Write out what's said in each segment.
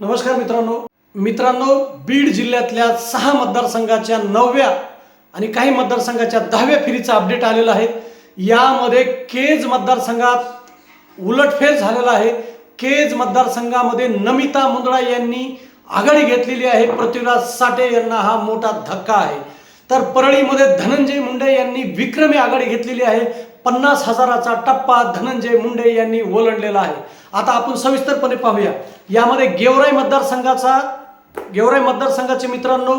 नमस्कार मित्रांनो. मित्रांनो बीड जिल्ह्यातल्या सहा मतदारसंघाच्या नवव्या आणि काही मतदारसंघाच्या दहाव्या फेरीचा अपडेट आलेला आहे. यामध्ये केज मतदारसंघात उलटफेर झालेला आहे. केज मतदारसंघामध्ये नमिता मुंदडा यांनी आघाडी घेतलेली आहे. पृथ्वीराज साठे यांना हा मोठा धक्का आहे. तर परळीमध्ये धनंजय मुंडे यांनी विक्रमी आघाडी घेतलेली आहे. पन्नास हजाराचा टप्पा धनंजय मुंडे यांनी ओलांडलेला आहे. आता आपण सविस्तरपणे पाहूया. यामध्ये गेवराई मतदारसंघाचा गेवराई मतदारसंघाचे मित्रांनो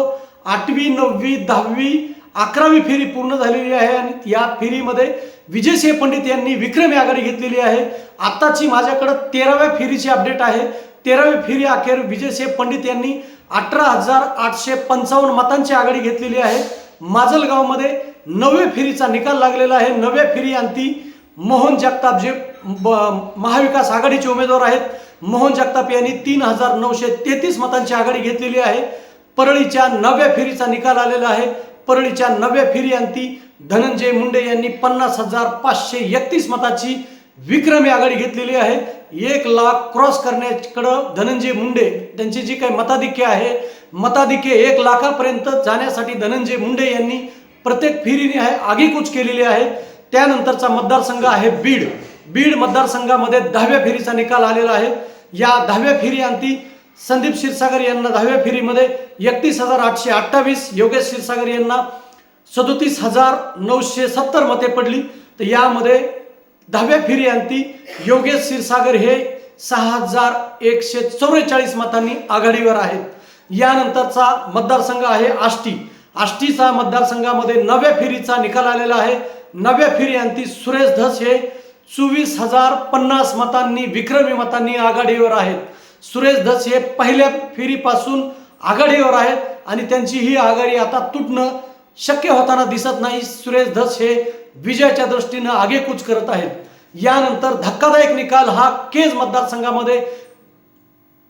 आठवी नववी दहावी अकरावी फेरी पूर्ण झालेली आहे आणि या फेरीमध्ये विजयसिंह पंडित यांनी विक्रमी आघाडी घेतलेली आहे. आत्ताची माझ्याकडं तेराव्या फेरीची अपडेट आहे. तेराव्या फेरी अखेर विजयसिंह पंडित यांनी अठरा हजार आठशे पंचावन्न मतांची आघाडी घेतलेली आहे. माजलगावमध्ये नवव्या फेरीचा निकाल लागलेला आहे. नव्या फेरी अंती मोहन जगताप जे ब- महाविकास आघाडीचे उमेदवार आहेत. मोहन जगताप यांनी तीन हजार नऊशे तेहतीस मतांची आघाडी घेतलेली आहे. परळीच्या नव्या फेरीचा निकाल आलेला आहे. परळीच्या नव्या फेरी अंती धनंजय मुंडे यांनी पन्नास हजार पाचशे एकतीस मताची विक्रमी आघाडी घेतलेली आहे. एक लाख क्रॉस करण्याकडं धनंजय मुंडे त्यांची जी काही मताधिक्य आहे मताधिक्य एक लाखापर्यंत जाण्यासाठी धनंजय मुंडे यांनी प्रत्येक फेरीने आहे आगीकूच केलेली आहे. त्यानंतरचा मतदारसंघ आहे बीड. बीड मतदारसंघामध्ये दहाव्या फेरीचा निकाल आलेला आहे. या दहाव्या फेरीअंती संदीप क्षीरसागर यांना दहाव्या फेरीमध्ये एकतीस हजार आठशे अठ्ठावीस योगेश क्षीरसागर यांना सदोतीस हजार नऊशे सत्तर मते पडली. तर यामध्ये दहाव्या फेरीअंती योगेश क्षीरसागर हे सहा हजार एकशे चौवेचाळीस मतांनी आघाडीवर आहेत. यानंतरचा मतदारसंघ आहे आष्टी. आष्टीचा मतदारसंघामध्ये नव्या फेरीचा निकाल आलेला आहे. नव्या फेरीअंती सुरेश धस हे चोवीस हजार पन्नास मतांनी विक्रमी मतांनी आघाडीवर आहेत. सुरेश धस हे पहिल्या फेरीपासून आघाडीवर आहेत आणि त्यांची ही आघाडी आता तुटणं शक्य होताना दिसत नाही. सुरेश धस हे विजयाच्या दृष्टीनं आगेकूच करत आहेत. यानंतर धक्कादायक निकाल हा केज मतदारसंघामध्ये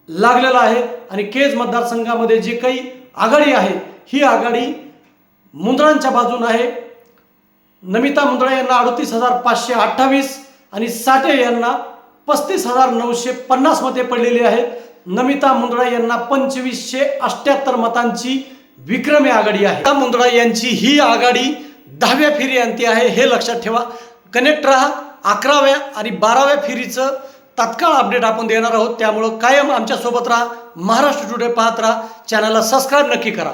लागलेला आहे आणि केज मतदारसंघामध्ये जी काही आघाडी आहे ही आघाडी मुंद्रांच्या बाजून आहे. नमिता मुंद्रा यांना अडतीस हजार पाचशे अठ्ठावीस आणि साठे यांना पस्तीस हजार नऊशे पन्नासमध्ये पडलेली आहे. नमिता मुंदडा यांना पंचवीसशे अष्ट्याहत्तर मतांची विक्रमी आघाडी आहे. मुंदडा यांची ही आघाडी दहाव्या फेरी अंती आहे हे लक्षात ठेवा. कनेक्ट राहा अकराव्या आणि बाराव्या फेरीचं तात्काळ अपडेट आपण देणार आहोत. त्यामुळं कायम आमच्यासोबत राहा महाराष्ट्र टुडे पाहत राहा चॅनलला सबस्क्राईब नक्की करा.